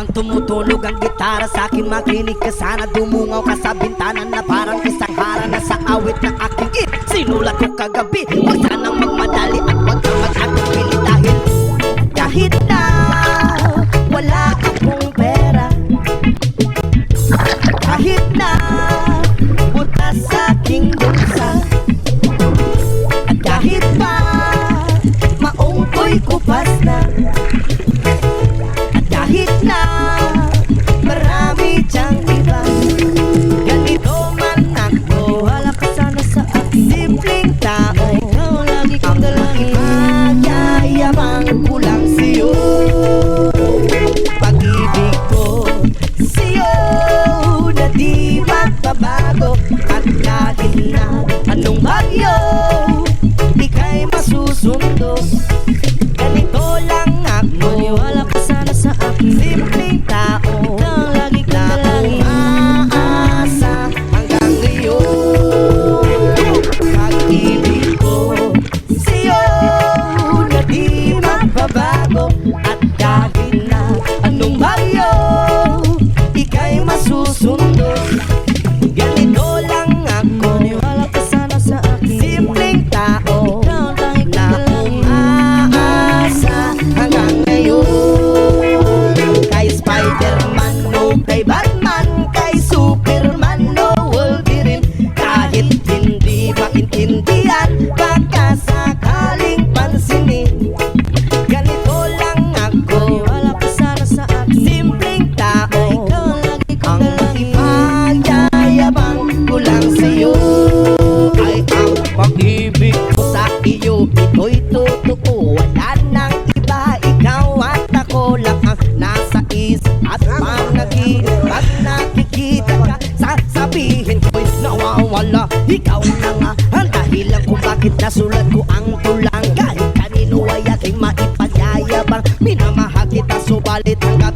Habang tumutulog ang gitara. Sa akin Makinig ka sana Dumungaw ka sa bintana Na parang isang harana sa awit ng aking it Sinulat ko kagabi Huwag Simpleng tao Ikaw lagi kong dalangin. Magyayabang ko lang sa'yo. Pag-ibig ko sa'yo Na di magbabago. At kahit na anong bagyo Ika'y masusundo At kahit isip At panaginip Pag nakikita ka Sasabihin ko'y nawawala. Ikaw na nga ang dahilan kung bakit nasulat ko ang tulang Kahit kanino ay aking maipanyayabang Minamahal kita subalit hanggang